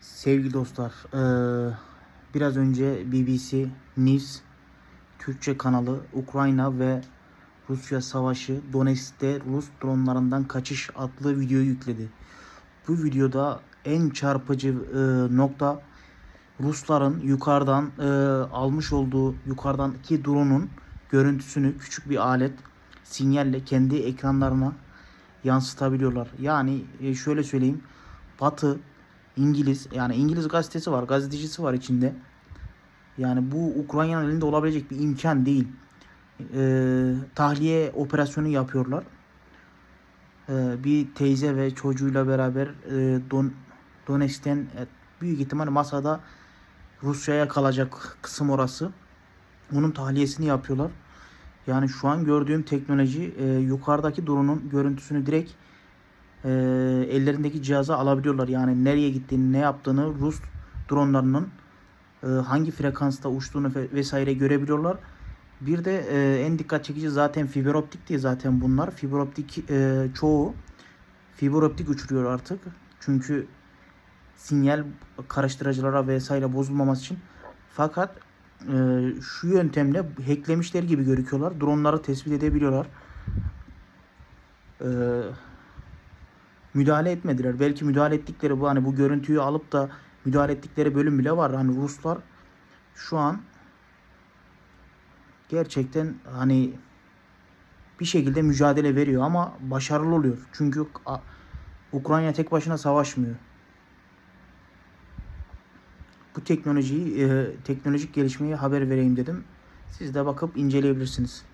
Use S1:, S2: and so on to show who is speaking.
S1: Sevgili dostlar, eee, biraz önce BBC News Türkçe kanalı Ukrayna ve Rusya savaşı Donetsk'te Rus dronlarından kaçış adlı videoyu yükledi. Bu videoda en çarpıcı eee, nokta Rusların yukarıdan eee, almış olduğu yukarıdaki drone'un görüntüsünü küçük bir alet sinyalle kendi ekranlarına yansıtabiliyorlar. Yani e, şöyle söyleyeyim. Batı İngiliz yani İngiliz gazetesi var, gazetecisi var içinde. Yani bu Ukrayna'nın elinde olabilecek bir imkan değil. Ee, tahliye operasyonu yapıyorlar. Ee, bir teyze ve çocuğuyla beraber e, Don Donetsk'ten e, büyük ihtimal masada Rusya'ya kalacak kısım orası. Bunun tahliyesini yapıyorlar. Yani şu an gördüğüm teknoloji e, yukarıdaki drone'un görüntüsünü direkt e, ellerindeki cihaza alabiliyorlar. Yani nereye gittiğini, ne yaptığını Rus dronlarının e, hangi frekansta uçtuğunu vesaire görebiliyorlar. Bir de e, en dikkat çekici zaten fiber optik diye zaten bunlar. Fiber optik e, çoğu fiber optik uçuruyor artık. Çünkü sinyal karıştırıcılara vesaire bozulmaması için. Fakat e, şu yöntemle hacklemişler gibi gözüküyorlar. Dronları tespit edebiliyorlar. E, müdahale etmediler. Belki müdahale ettikleri bu hani bu görüntüyü alıp da müdahale ettikleri bölüm bile var. Hani Ruslar şu an gerçekten hani bir şekilde mücadele veriyor ama başarılı oluyor. Çünkü Ukrayna tek başına savaşmıyor. Bu teknolojiyi, e, teknolojik gelişmeyi haber vereyim dedim. Siz de bakıp inceleyebilirsiniz.